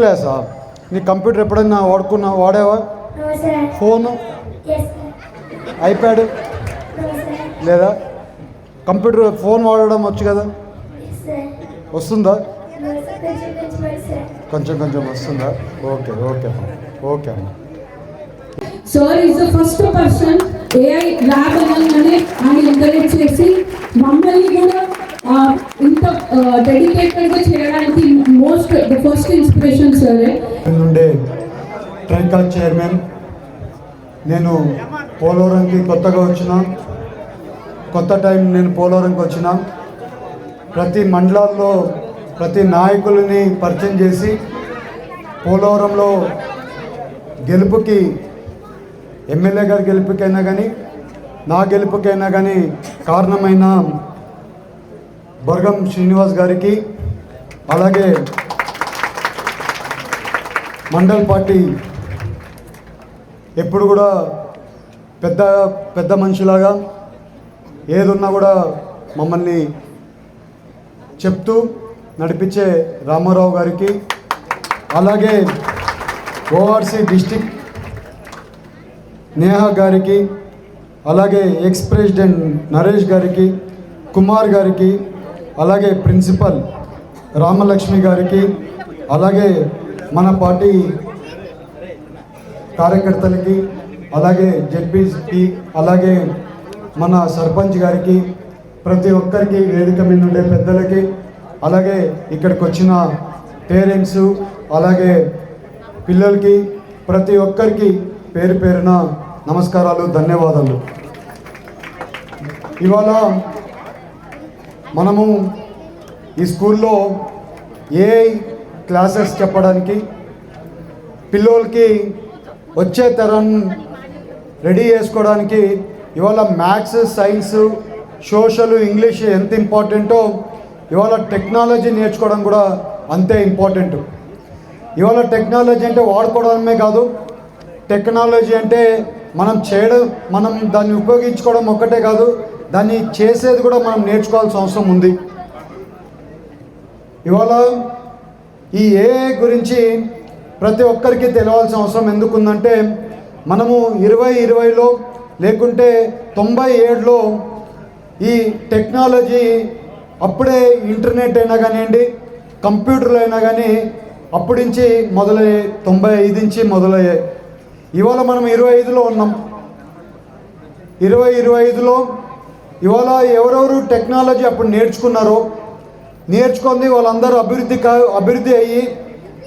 క్లాసా? నీ కంప్యూటర్ ఎప్పుడైనా వాడుకున్నా వాడావా. ఫోను? Yes, sir. ఐప్యాడ్. లేదా? కంప్యూటర్ ఫోన్ వాడడం వచ్చు కదా? Yes, sir. వస్తుందా. కొంచెం కొంచెం వస్తుందా? ఓకే ఓకే అమ్మా. ఓకే అమ్మా. Sir is the first person AI lab అనగానే ఆయన ఎంకరేజ్ చేసి మమ్మల్ని కూడా ఇంత డెడికేటెడ్గా చేయడానికి మోస్ట్ ద ఫస్ట్ ఇన్స్పిరేషన్ సరే నుండే ట్రైకా చైర్మన్. నేను పోలవరంకి కొత్తగా వచ్చిన. కొత్త టైం నేను పోలవరంకి వచ్చిన. ప్రతి మండలాల్లో ప్రతి నాయకులని పరిచయం చేసి పోలవరంలో గెలుపుకి ఎమ్మెల్యే గారి గెలుపుకైనా కానీ నా గెలుపుకైనా కానీ కారణమైన బొరగం శ్రీనివాస్ గారికి అలాగే మండల్ పార్టీ ఎప్పుడు కూడా పెద్ద పెద్ద మనిషిలాగా ఏదున్నా కూడా మమ్మల్ని చెప్తూ నడిపించే రామారావు గారికి అలాగే ఓఆర్సి డిస్టిక్ నేహా గారికి అలాగే ఎక్స్ ప్రెసిడెంట్ నరేష్ గారికి కుమార్ గారికి అలాగే ప్రిన్సిపల్ రామలక్ష్మి గారికి అలాగే మన పార్టీ కార్యకర్తలకి అలాగే జడ్పీకి అలాగే మన సర్పంచ్ గారికి ప్రతి ఒక్కరికి వేదిక మీద ఉండే పెద్దలకి అలాగే ఇక్కడికి వచ్చిన పేరెంట్స్ అలాగే పిల్లలకి ప్రతి ఒక్కరికి పేరు పేరున నమస్కారాలు ధన్యవాదాలు. ఇవాళ మనము ఈ స్కూల్లో ఏ క్లాసెస్ చెప్పడానికి పిల్లోలకి వచ్చే తరం రెడీ చేసుకోవడానికి ఇవాళ మ్యాథ్స్ సైన్స్ సోషల్ ఇంగ్లీష్ ఎంత ఇంపార్టెంటో ఇవాళ టెక్నాలజీ నేర్చుకోవడం కూడా అంతే ఇంపార్టెంట్. ఇవాళ టెక్నాలజీ అంటే వాడుకోవడమే కాదు టెక్నాలజీ అంటే మనం చేయడం మనం దాన్ని ఉపయోగించుకోవడం ఒక్కటే కాదు దాన్ని చేసేది కూడా మనం నేర్చుకోవాల్సిన అవసరం ఉంది. ఇవాళ ఈ ఏ గురించి ప్రతి ఒక్కరికి తెలియాల్సిన అవసరం ఎందుకుందంటే మనము ఇరవై ఇరవైలో లేకుంటే తొంభై ఏడులో ఈ టెక్నాలజీ అప్పుడే ఇంటర్నెట్ అయినా కానివ్వండి కంప్యూటర్లు అయినా కానీ అప్పటి నుంచి మొదలయ్యాయి తొంభై ఐదు నుంచి మొదలయ్యాయి ఇవాళ మనం ఇరవై ఐదులో ఉన్నాం. ఇరవై ఇరవై ఐదులో ఇవాళ ఎవరెవరు టెక్నాలజీ అప్పుడు నేర్చుకున్నారో నేర్చుకుంది వాళ్ళందరూ అభివృద్ధి కా అభివృద్ధి అయ్యి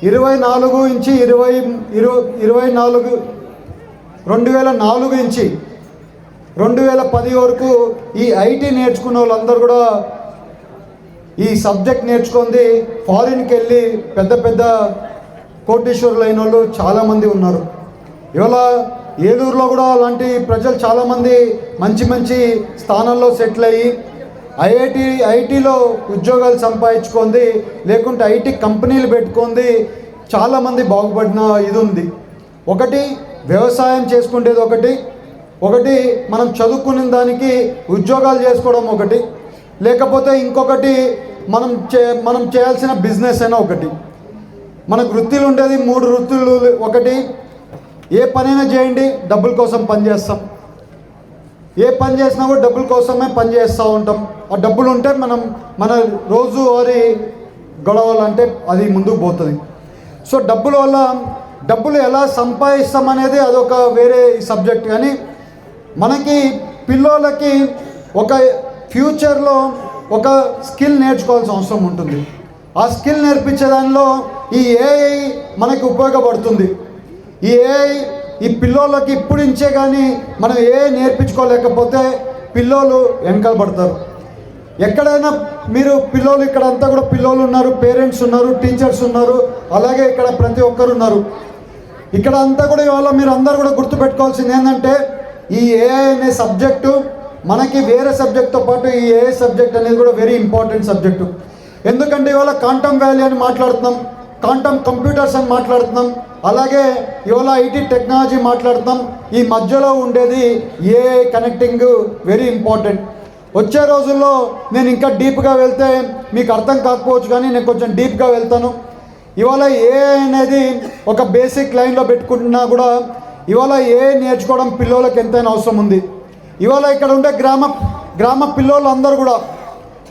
ఇరవై నాలుగు ఇంచి ఇరవై ఇరవై ఇరవై నాలుగు రెండు వేల నాలుగు ఇంచి రెండు వేల పది వరకు ఈ ఐటీ నేర్చుకున్న వాళ్ళందరూ కూడా ఈ సబ్జెక్ట్ నేర్చుకుంది. ఫారిన్కి వెళ్ళి పెద్ద పెద్ద కోటీశ్వరులు అయిన వాళ్ళు చాలామంది ఉన్నారు. ఇవాళ ఏలూరులో కూడా అలాంటి ప్రజలు చాలామంది మంచి మంచి స్థానాల్లో సెటిల్ అయ్యి ఐఐటి ఐటీలో ఉద్యోగాలు సంపాదించుకుంది లేకుంటే ఐటీ కంపెనీలు పెట్టుకుంది చాలామంది బాగుపడిన ఇది ఉంది. ఒకటి వ్యవసాయం చేసుకునేది ఒకటి. ఒకటి మనం చదువుకునే దానికి ఉద్యోగాలు చేసుకోవడం ఒకటి. లేకపోతే ఇంకొకటి మనం చే మనం చేయాల్సిన బిజినెస్ అయినా ఒకటి. మనకు వృత్తిలు ఉండేది మూడు వృత్తులు ఒకటి. ఏ పనైనా చేయండి డబ్బుల కోసం పనిచేస్తాం ఏ పని చేసినా కూడా డబ్బుల కోసమే పని చేస్తూ ఉంటాం. ఆ డబ్బులు ఉంటే మనం మన రోజువారీ గొడవలంటే అది ముందుకు పోతుంది. సో డబ్బుల వల్ల డబ్బులు ఎలా సంపాదిస్తాం అనేది అదొక వేరే సబ్జెక్ట్. కానీ మనకి పిల్లోలకి ఒక ఫ్యూచర్లో ఒక స్కిల్ నేర్చుకోవాల్సిన అవసరం ఉంటుంది. ఆ స్కిల్ నేర్పించే దానిలో ఈ ఏఐ మనకి ఉపయోగపడుతుంది. ఈ ఏఐ ఈ పిల్లోళ్ళకి ఇప్పుడు నుంచే కానీ మనం ఏ నేర్పించుకోలేకపోతే పిల్లోలు వెనకాల పడతారు. ఎక్కడైనా మీరు పిల్లోలు ఇక్కడ అంతా కూడా పిల్లోలు ఉన్నారు పేరెంట్స్ ఉన్నారు టీచర్స్ ఉన్నారు అలాగే ఇక్కడ ప్రతి ఒక్కరు ఉన్నారు. ఇక్కడ అంతా కూడా ఇవాళ మీరు అందరు కూడా గుర్తుపెట్టుకోవాల్సింది ఏంటంటే ఈ ఏఐ అనే సబ్జెక్టు మనకి వేరే సబ్జెక్ట్తో పాటు ఈ ఏఐ సబ్జెక్ట్ అనేది కూడా వెరీ ఇంపార్టెంట్ సబ్జెక్టు ఎందుకంటే ఇవాళ కాంటమ్ వ్యాలీ అని మాట్లాడుతున్నాం. కాంటమ్ కంప్యూటర్స్ అని మాట్లాడుతున్నాం. అలాగే ఇవాళ ఐటీ టెక్నాలజీ మాట్లాడుతున్నాం. ఈ మధ్యలో ఉండేది ఏఐ కనెక్టింగ్ వెరీ ఇంపార్టెంట్ వచ్చే రోజుల్లో నేను ఇంకా డీప్గా వెళ్తే మీకు అర్థం కాకపోవచ్చు కానీ నేను కొంచెం డీప్గా వెళ్తాను. ఇవాళ ఏ అనేది ఒక బేసిక్ లైన్లో పెట్టుకుంటున్నా కూడా ఇవాళ ఏ నేర్చుకోవడం పిల్లలకు ఎంతైనా అవసరం ఉంది. ఇవాళ ఇక్కడ ఉండే గ్రామ గ్రామ పిల్లలందరూ కూడా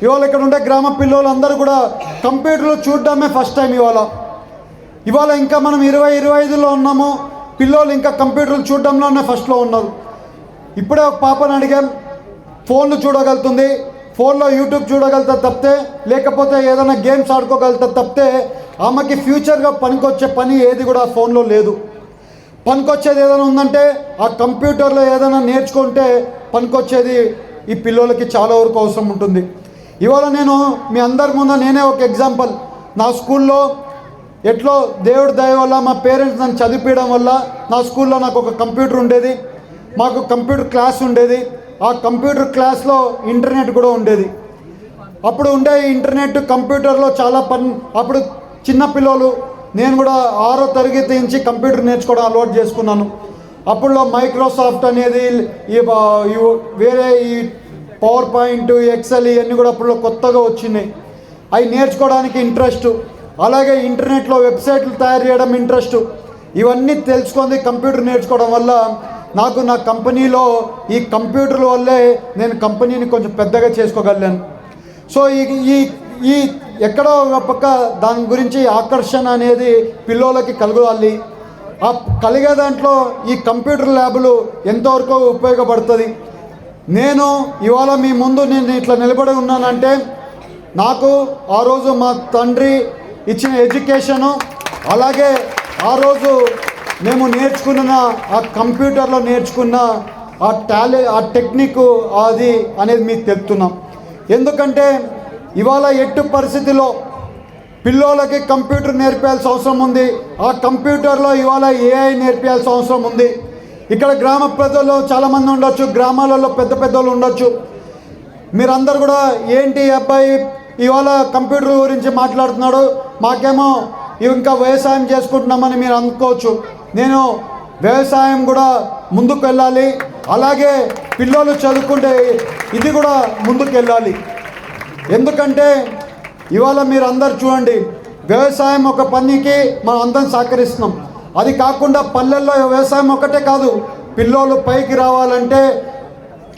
ఇవాళ ఇక్కడ ఉండే గ్రామ పిల్లలందరూ కూడా కంప్యూటర్లు చూడడమే ఫస్ట్ టైం ఇవాళ. ఇవాళ ఇంకా మనం ఇరవై ఇరవై ఐదులో ఉన్నాము. పిల్లలు ఇంకా కంప్యూటర్లు చూడడంలోనే ఫస్ట్లో ఉన్నారు ఇప్పుడే ఒక పాపను అడిగాం ఫోన్లు చూడగలుగుతుంది? ఫోన్లో యూట్యూబ్ చూడగలుగుతా తప్పితే లేకపోతే ఏదైనా గేమ్స్ ఆడుకోగలుగుతా తప్పితే ఆమెకి ఫ్యూచర్గా పనికొచ్చే పని ఏది కూడా ఫోన్లో లేదు. పనికొచ్చేది ఏదైనా ఉందంటే ఆ కంప్యూటర్లో ఏదైనా నేర్చుకుంటే పనికొచ్చేది ఈ పిల్లలకి చాలా వరకు అవసరం ఉంటుంది. ఇవాళ నేను మీ అందరి ముందు నేనే ఒక ఎగ్జాంపుల్ నా స్కూల్లో ఎట్లో దేవుడి దయ వల్ల మా పేరెంట్స్ నన్ను చదివించడం వల్ల నా స్కూల్లో నాకు ఒక కంప్యూటర్ ఉండేది. మాకు కంప్యూటర్ క్లాస్ ఉండేది. ఆ కంప్యూటర్ క్లాస్లో ఇంటర్నెట్ కూడా ఉండేది. అప్పుడు ఉండే ఇంటర్నెట్ కంప్యూటర్లో చాలా పని అప్పుడు చిన్న పిల్లలు నేను కూడా ఆరో తరగతి నుంచి కంప్యూటర్ నేర్చుకోవడం అలవాటు చేసుకున్నాను. అప్పుడులో మైక్రోసాఫ్ట్ అనేది ఈ వేరే ఈ పవర్ పాయింట్ ఎక్సెల్ ఇవన్నీ కూడా అప్పుడు కొత్తగా వచ్చినాయి. అవి నేర్చుకోవడానికి ఇంట్రెస్ట్. అలాగే ఇంటర్నెట్లో వెబ్సైట్లు తయారు చేయడం ఇంట్రెస్ట్. ఇవన్నీ తెలుసుకుంది కంప్యూటర్ నేర్చుకోవడం వల్ల నాకు నా కంపెనీలో ఈ కంప్యూటర్ల వల్లే నేను కంపెనీని కొంచెం పెద్దగా చేసుకోగలిగాను. సో ఈ ఈ ఈ ఎక్కడో ఒక పక్క దాని గురించి ఆకర్షణ అనేది పిల్లలకి కలగాలి. ఆ కలిగే దాంట్లో ఈ కంప్యూటర్ ల్యాబులు ఎంతవరకు ఉపయోగపడుతుంది? నేను ఇవాళ మీ ముందు నేను ఇట్లా నిలబడి ఉన్నానంటే నాకు ఆ రోజు మా తండ్రి ఇచ్చిన ఎడ్యుకేషను అలాగే ఆ రోజు మేము నేర్చుకున్న ఆ కంప్యూటర్లో నేర్చుకున్న ఆ టాలె ఆ టెక్నిక్ అది అనేది మీకు తెలుపుతున్నాం. ఎందుకంటే ఇవాళ ఎట్టు పరిస్థితిలో పిల్లోలకి కంప్యూటర్ నేర్పాల్సిన అవసరం ఉంది. ఆ కంప్యూటర్లో ఇవాళ ఏఐ నేర్పాల్సిన అవసరం ఉంది. ఇక్కడ గ్రామ ప్రజల్లో చాలామంది ఉండొచ్చు గ్రామాలలో పెద్ద పెద్దలు ఉండొచ్చు. మీరందరూ కూడా ఏంటి అబ్బాయి ఇవాళ కంప్యూటర్ గురించి మాట్లాడుతున్నాడు. మాకేమో ఇంకా వ్యవసాయం చేసుకుంటున్నామని మీరు అనుకోవచ్చు. నేను వ్యవసాయం కూడా ముందుకు వెళ్ళాలి. అలాగే పిల్లలు చదువుకుంటే ఇది కూడా ముందుకు వెళ్ళాలి. ఎందుకంటే ఇవాళ మీరు అందరు చూడండి వ్యవసాయం ఒక పనికి మనం అందరం సహకరిస్తున్నాం. అది కాకుండా పల్లెల్లో వ్యవసాయం ఒకటే కాదు పిల్లోళ్ళు పైకి రావాలంటే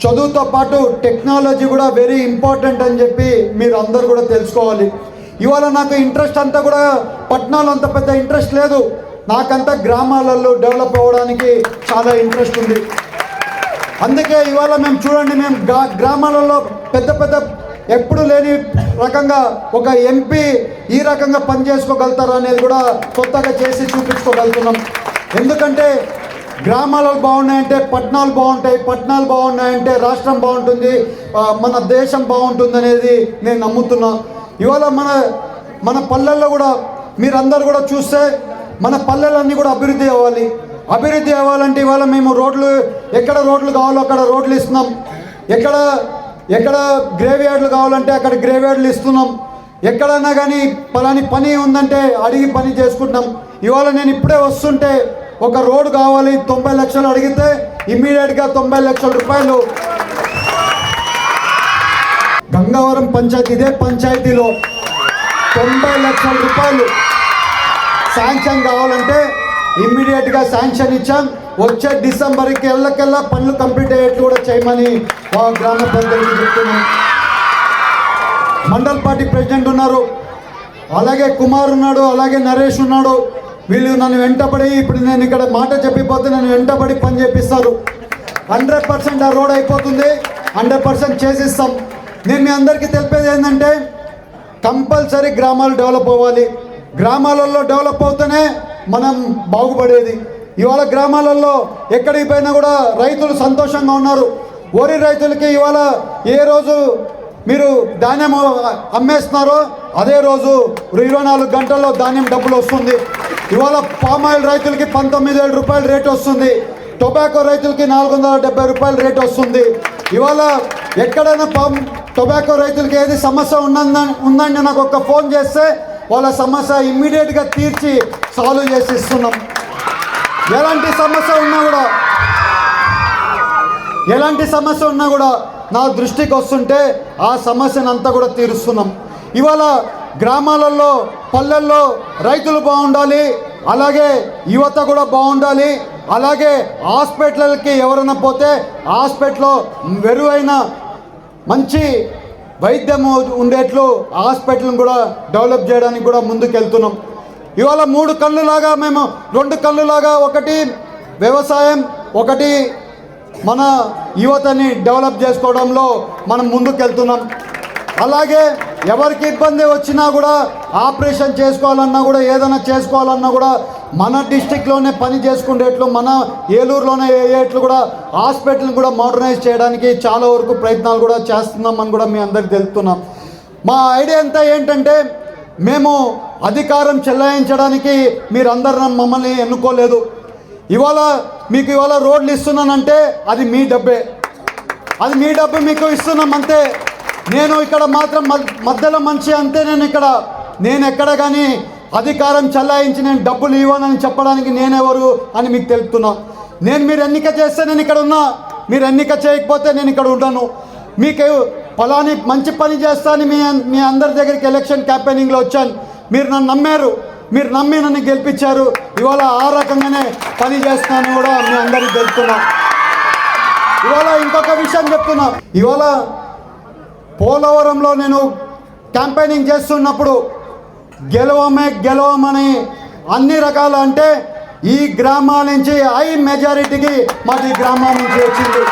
చదువుతో పాటు టెక్నాలజీ కూడా వెరీ ఇంపార్టెంట్ అని చెప్పి మీరు అందరు కూడా తెలుసుకోవాలి. ఇవాళ నాకు ఇంట్రెస్ట్ అంతా కూడా పట్టణాలు అంత పెద్ద ఇంట్రెస్ట్ లేదు. నాకంతా గ్రామాలలో డెవలప్ అవ్వడానికి చాలా ఇంట్రెస్ట్ ఉంది. అందుకే ఇవాళ మేము చూడండి మేము గ్రా గ్రామాలలో పెద్ద పెద్ద ఎప్పుడు లేని రకంగా ఒక ఎంపీ ఈ రకంగా పనిచేసుకోగలుగుతారు అనేది కూడా కొత్తగా చేసి చూపించుకోగలుగుతున్నాం. ఎందుకంటే గ్రామాలు బాగున్నాయంటే పట్టణాలు బాగుంటాయి పట్టణాలు బాగున్నాయంటే రాష్ట్రం బాగుంటుంది మన దేశం బాగుంటుంది అనేది నేను నమ్ముతున్నా. ఇవాళ మన మన పల్లెల్లో కూడా మీరందరూ కూడా చూస్తే మన పల్లెలన్నీ కూడా అభివృద్ధి అవ్వాలి. అభివృద్ధి అవ్వాలంటే ఇవాళ మేము రోడ్లు ఎక్కడ రోడ్లు కావాలో అక్కడ రోడ్లు ఇస్తున్నాం. ఎక్కడ ఎక్కడ గ్రేవ్ యార్డ్లు కావాలంటే అక్కడ గ్రేవ్ యార్డ్లు ఇస్తున్నాం. ఎక్కడైనా కానీ పలాని పని ఉందంటే అడిగి పని చేసుకుంటున్నాం. ఇవాళ నేను ఇప్పుడే వస్తుంటే ఒక రోడ్డు కావాలి తొంభై లక్షలు అడిగితే ఇమ్మీడియట్గా తొంభై లక్షల రూపాయలు. గంగావరం పంచాయతీ ఇదే పంచాయతీలో తొంభై లక్షల రూపాయలు. శాంక్షన్ కావాలంటే ఇమ్మీడియట్గా శాంక్షన్ ఇచ్చాం. వచ్చే డిసెంబర్కి ఎల్లకెల్లా పనులు కంప్లీట్ అయ్యేట్టు కూడా చేయమని మా గ్రామ పెద్దలకి చెప్తున్నాం. మండల్ పార్టీ ప్రెసిడెంట్ ఉన్నారు. అలాగే కుమార్ ఉన్నాడు అలాగే నరేష్ ఉన్నాడు. వీళ్ళు నన్ను వెంటబడి ఇప్పుడు నేను ఇక్కడ మాట చెప్పిపోతే నన్ను వెంటబడి పని చేపిస్తారు. హండ్రెడ్ పర్సెంట్ ఆ రోడ్ అయిపోతుంది. హండ్రెడ్ పర్సెంట్ చేసిస్తాం. నేను మీ అందరికీ తెలిపేది ఏంటంటే కంపల్సరీ గ్రామాలు డెవలప్ అవ్వాలి. గ్రామాలలో డెవలప్ అవుతూనే మనం బాగుపడేది. ఇవాళ గ్రామాలలో ఎక్కడికి పోయినా కూడా రైతులు సంతోషంగా ఉన్నారు. వరి రైతులకి ఇవాళ ఏ రోజు మీరు ధాన్యం అమ్మేస్తున్నారో అదే రోజు ఇరవై నాలుగు గంటల్లో ధాన్యం డబ్బులు వస్తుంది. ఇవాళ పామాయిల్ రైతులకి పంతొమ్మిది వేల రూపాయల రేట్ వస్తుంది. టొబాకో రైతులకి నాలుగు వందల డెబ్బై రూపాయల రేట్ వస్తుంది. ఇవాళ ఎక్కడైనా పామ్ టొబాకో రైతులకి ఏది సమస్య ఉన్నందని ఉందండి నాకు ఒక ఫోన్ చేస్తే వాళ్ళ సమస్య ఇమ్మీడియట్గా తీర్చి సాల్వ్ చేసి ఇస్తున్నాం. ఎలాంటి సమస్య ఉన్నా కూడా ఎలాంటి సమస్య ఉన్నా కూడా నా దృష్టికి వస్తుంటే ఆ సమస్యను అంతా కూడా తీరుస్తున్నాం. ఇవాళ గ్రామాలలో పల్లెల్లో రైతులు బాగుండాలి అలాగే యువత కూడా బాగుండాలి అలాగే హాస్పిటల్కి ఎవరైనా పోతే హాస్పిటల్లో మెరుగైన మంచి వైద్యం ఉండేట్లు హాస్పిటల్ని కూడా డెవలప్ చేయడానికి కూడా ముందుకెళ్తున్నాం. ఇవాళ మూడు కళ్ళులాగా మేము రెండు కళ్ళులాగా ఒకటి వ్యవసాయం ఒకటి మన యువతని డెవలప్ చేసుకోవడంలో మనం ముందుకెళ్తున్నాం. అలాగే ఎవరికి ఇబ్బంది వచ్చినా కూడా ఆపరేషన్ చేసుకోవాలన్నా కూడా ఏదైనా చేసుకోవాలన్నా కూడా మన డిస్టిక్లోనే పని చేసుకునేట్లు మన ఏలూరులోనే అయ్యేట్లు కూడా హాస్పిటల్ని కూడా మోడర్నైజ్ చేయడానికి చాలా వరకు ప్రయత్నాలు కూడా చేస్తున్నామని కూడా మీ అందరికి తెలుపుతున్నాం. మా ఐడియా అంతా ఏంటంటే మేము అధికారం చెల్లాయించడానికి మీరందరూ మమ్మల్ని ఎన్నుకోలేదు. ఇవాళ మీకు ఇవాళ రోడ్లు ఇస్తున్నానంటే అది మీ డబ్బే. అది మీ డబ్బు మీకు ఇస్తున్నాం అంతే. నేను ఇక్కడ మాత్రం మధ్యలో మంచి అంతే నేను ఇక్కడ నేను ఎక్కడ కానీ అధికారం చల్లాయించి నేను డబ్బులు ఇవ్వనని చెప్పడానికి నేనెవరు అని మీకు తెలుపుతున్నా. నేను మీరు ఎన్నిక చేస్తే నేను ఇక్కడ ఉన్నా మీరు ఎన్నిక చేయకపోతే నేను ఇక్కడ ఉండను. మీకు ఫలాని మంచి పని చేస్తాను మీ మీ అందరి దగ్గరికి ఎలక్షన్ క్యాంపెయినింగ్లో వచ్చాను. మీరు నన్ను నమ్మారు. మీరు నమ్మి నన్ను గెలిపించారు. ఇవాళ ఆ రకంగానే పని చేస్తాను కూడా మీ అందరికి తెలుపుతున్నా. ఇవాళ ఇంకొక విషయం చెప్తున్నా. ఇవాళ పోలవరంలో నేను క్యాంపెయినింగ్ చేస్తున్నప్పుడు గెలవమే గెలవమని అన్ని రకాలు అంటే ఈ గ్రామాల నుంచి హై మెజారిటీకి మాకు ఈ గ్రామం నుంచి వచ్చింది.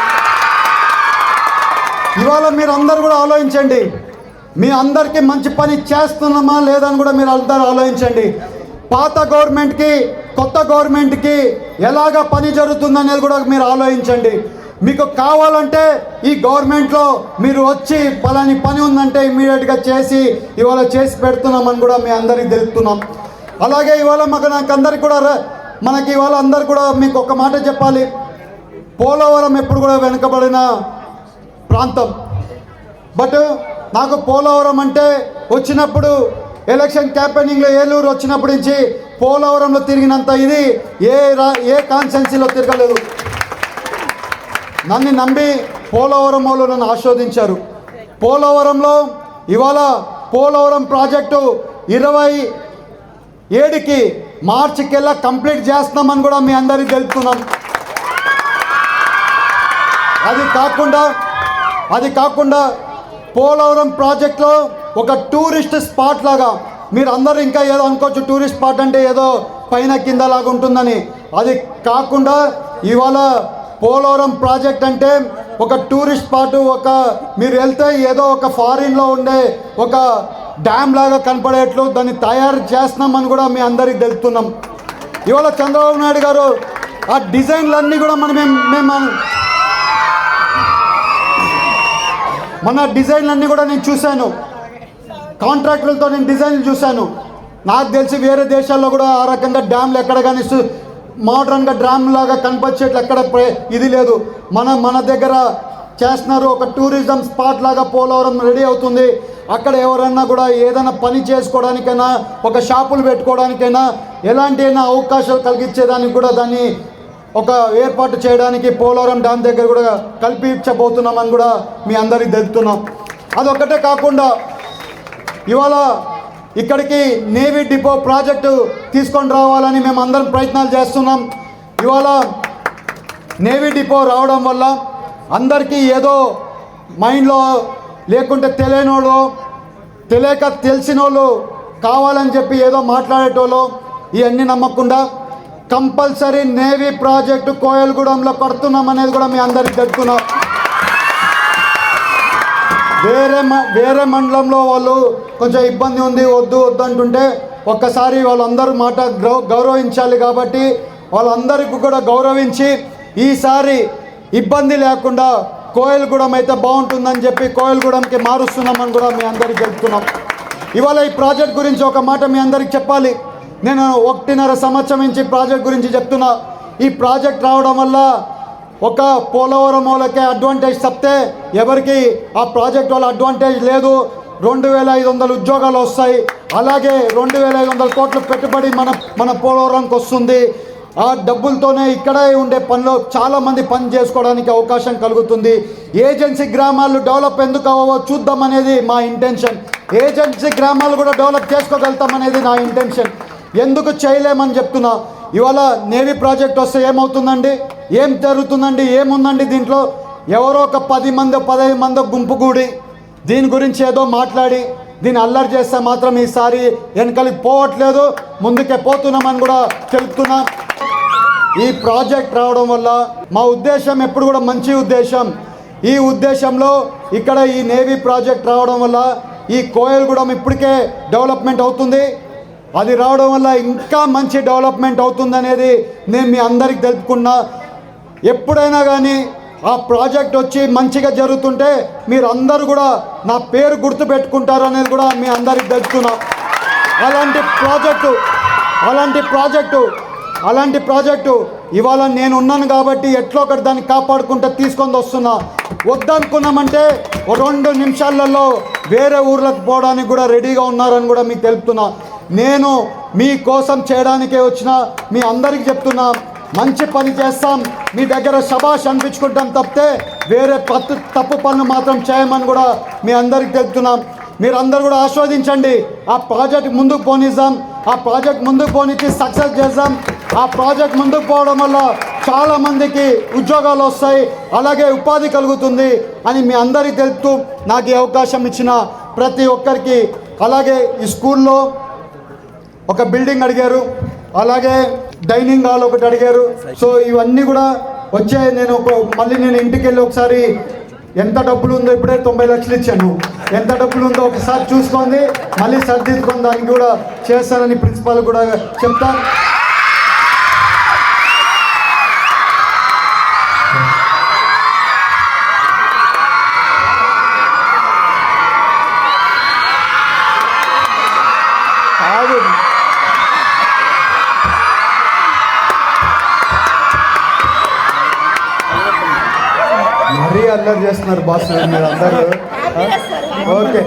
ఇవాళ మీరు అందరు కూడా ఆలోచించండి. మీ అందరికీ మంచి పని చేస్తున్నామా లేదని కూడా మీరు అందరూ ఆలోచించండి. పాత గవర్నమెంట్కి కొత్త గవర్నమెంట్కి ఎలాగ పని జరుగుతుందనేది కూడా మీరు ఆలోచించండి. మీకు కావాలంటే ఈ గవర్నమెంట్లో మీరు వచ్చి పలాని పని ఉందంటే ఇమీడియట్గా చేసి ఇవాళ చేసి పెడుతున్నామని కూడా మీ అందరికీ తెలుపుతున్నాం. అలాగే ఇవాళ మాకు నాకు అందరికి కూడా మనకి ఇవాళ అందరు కూడా మీకు ఒక మాట చెప్పాలి. పోలవరం ఎప్పుడు కూడా వెనుకబడిన ప్రాంతం. బట్ నాకు పోలవరం అంటే వచ్చినప్పుడు ఎలక్షన్ క్యాంపెయినింగ్లో ఏలూరు వచ్చినప్పటి నుంచి పోలవరంలో తిరిగినంత ఇది ఏ రా ఏ కాన్స్టెన్సీలో తిరగలేదు. నన్ను నమ్మి పోలవరం వాళ్ళు నన్ను ఆస్వాదించారు పోలవరంలో ఇవాళ పోలవరం ప్రాజెక్టు ఇరవై ఏడుకి మార్చికెల్లా కంప్లీట్ చేస్తున్నామని కూడా మీ అందరికీ తెలుపుతున్నాం. అది కాకుండా అది కాకుండా పోలవరం ప్రాజెక్ట్లో ఒక టూరిస్ట్ స్పాట్ లాగా మీరు అందరూ ఇంకా ఏదో అనుకోవచ్చు టూరిస్ట్ స్పాట్ అంటే ఏదో పైన కింద లాగా ఉంటుందని. అది కాకుండా ఇవాళ పోలవరం ప్రాజెక్ట్ అంటే ఒక టూరిస్ట్ స్పాట్ ఒక మీరు వెళ్తే ఏదో ఒక ఫారిన్లో ఉండే ఒక డ్యామ్ లాగా కనపడేట్లు దాన్ని తయారు చేస్తున్నామని కూడా మీ అందరికి తెలుపుతున్నాం. ఇవాళ చంద్రబాబు నాయుడు గారు ఆ డిజైన్లన్నీ కూడా మనం మేము మేము మన డిజైన్లన్నీ కూడా నేను చూశాను. కాంట్రాక్టులతో నేను డిజైన్లు చూశాను. నాకు తెలిసి వేరే దేశాల్లో కూడా ఆ రకంగా డ్యామ్లు ఎక్కడ కానీ మోడర్న్గా డ్రామ్ లాగా కనపరిచేట్లు ఎక్కడ ప్రే- ఇది లేదు. మన మన దగ్గర చేస్తున్నారు ఒక టూరిజం స్పాట్ లాగా పోలవరం రెడీ అవుతుంది. అక్కడ ఎవరన్నా కూడా ఏదైనా పని చేసుకోవడానికైనా ఒక షాపులు పెట్టుకోవడానికైనా ఎలాంటి అయినా అవకాశాలు కలిగించేదానికి కూడా దాన్ని ఒక ఏర్పాటు చేయడానికి పోలవరం డ్యామ్ దగ్గర కూడా కల్పించబోతున్నామని కూడా మీ అందరికి తెలుపుతున్నాం. అదొక్కటే కాకుండా ఇవాళ ఇక్కడికి నేవీ డిపో ప్రాజెక్టు తీసుకొని రావాలని మేము అందరం ప్రయత్నాలు చేస్తున్నాం. ఇవాళ నేవీ డిపో రావడం వల్ల అందరికీ ఏదో మైండ్లో లేకుంటే తెలియనోళ్ళు తెలియక తెలిసినోళ్ళు కావాలని చెప్పి ఏదో మాట్లాడేటోళ్ళు ఇవన్నీ నమ్మకుండా కంపల్సరీ నేవీ ప్రాజెక్టు కోయలగూడెంలో కడుతున్నాం అనేది కూడా మీ అందరికి తెలుపుతున్నాం వేరే మ- వేరే మండలంలో వాళ్ళు కొంచెం ఇబ్బంది ఉంది వద్దు వద్దు అంటుంటే ఒక్కసారి వాళ్ళందరూ మాట గౌ- గౌరవించాలి కాబట్టి వాళ్ళందరికీ కూడా గౌరవించి ఈసారి ఇబ్బంది లేకుండా కోయలగూడెం అయితే బాగుంటుందని చెప్పి కోయలగూడెంకి మారుస్తున్నామని కూడా మీ అందరికి తెలుపుతున్నాం ఇవాళ ఈ ప్రాజెక్ట్ గురించి ఒక మాట మీ అందరికి చెప్పాలి. నేను ఒకటిన్నర సంవత్సరం నుంచి ప్రాజెక్ట్ గురించి చెప్తున్నా. ఈ ప్రాజెక్ట్ రావడం వల్ల ఒక పోలవరం వాళ్ళకే అడ్వాంటేజ్ తప్పితే ఎవరికి ఆ ప్రాజెక్ట్ వల్ల అడ్వాంటేజ్ లేదు. రెండు వేల ఐదు వందల ఉద్యోగాలు వస్తాయి. అలాగే రెండు వేల ఐదు వందల కోట్ల పెట్టుబడి మన మన పోలవరంకి వస్తుంది. ఆ డబ్బులతోనే ఇక్కడే ఉండే పనిలో చాలామంది పని చేసుకోవడానికి అవకాశం కలుగుతుంది. ఏజెన్సీ గ్రామాలు డెవలప్ ఎందుకు అవ్వవో చూద్దాం అనేది మా ఇంటెన్షన్ ఏజెన్సీ గ్రామాలు కూడా డెవలప్ చేసుకోగలుగుతాం అనేది నా ఇంటెన్షన్ ఎందుకు చేయలేమని చెప్తున్నా. ఇవాళ నేవీ ప్రాజెక్ట్ వస్తే ఏమవుతుందండి? ఏం జరుగుతుందండి ఏముందండి దీంట్లో? ఎవరో ఒక పది మంది పదహైదు మంది గుంపు కూడి దీని గురించి ఏదో మాట్లాడి దీన్ని అల్లరి చేస్తే మాత్రం ఈసారి వెనకలికి పోవట్లేదు ముందుకే పోతున్నామని కూడా తెలుపుతున్నా ఈ ప్రాజెక్ట్ రావడం వల్ల మా ఉద్దేశం ఎప్పుడు కూడా మంచి ఉద్దేశం. ఈ ఉద్దేశంలో ఇక్కడ ఈ నేవీ ప్రాజెక్ట్ రావడం వల్ల ఈ కోయలగూడెం ఇప్పటికే డెవలప్మెంట్ అవుతుంది. అది రావడం వల్ల ఇంకా మంచి డెవలప్మెంట్ అవుతుంది అనేది నేను మీ అందరికి తెలుపుకున్నా. ఎప్పుడైనా కానీ ఆ ప్రాజెక్ట్ వచ్చి మంచిగా జరుగుతుంటే మీరు అందరూ కూడా నా పేరు గుర్తుపెట్టుకుంటారు అనేది కూడా మీ అందరికి తెలుపుతున్నా అలాంటి ప్రాజెక్టు అలాంటి ప్రాజెక్టు అలాంటి ప్రాజెక్టు ఇవాళ నేను ఉన్నాను కాబట్టి ఎట్లా ఒకటి దాన్ని కాపాడుకుంటే తీసుకొని వస్తున్నా. వద్దనుకున్నామంటే రెండు నిమిషాలలో వేరే ఊర్లకు పోవడానికి కూడా రెడీగా ఉన్నారని కూడా మీకు తెలుపుతున్నా. నేను మీ కోసం చేయడానికే వచ్చిన మీ అందరికీ చెప్తున్నా. మంచి పని చేస్తాం. మీ దగ్గర శబాష్ అనిపించుకుంటాం తప్పితే వేరే పత్తు తప్పు పనులు మాత్రం చేయమని కూడా మీ అందరికి తెలుపుతున్నాం. మీరందరూ కూడా ఆస్వాదించండి. ఆ ప్రాజెక్ట్ ముందుకు పోనిద్దాం. ఆ ప్రాజెక్ట్ ముందుకు పోనిచ్చి సక్సెస్ చేద్దాం. ఆ ప్రాజెక్ట్ ముందుకు పోవడం వల్ల చాలామందికి ఉద్యోగాలు వస్తాయి. అలాగే ఉపాధి కలుగుతుంది అని మీ అందరికీ తెలుపుతూ నాకు ఈ అవకాశం ఇచ్చిన ప్రతి ఒక్కరికి. అలాగే ఈ స్కూల్లో ఒక బిల్డింగ్ అడిగారు. అలాగే డైనింగ్ హాల్ ఒకటి అడిగారు. సో ఇవన్నీ కూడా వచ్చే నేను ఒక మళ్ళీ నేను ఇంటికి వెళ్ళి ఒకసారి ఎంత డబ్బులు ఉందో ఇప్పుడే తొంభై లక్షలు ఇచ్చాను. ఎంత డబ్బులు ఉందో ఒకసారి చూసుకోండి. మళ్ళీ సర్దిద్దుకొని దానికి కూడా చేస్తానని ప్రిన్సిపాల్ కూడా చెప్తాను అల్లరి చేస్తున్నారు బాస్ మీరు అందరూ. ఓకే.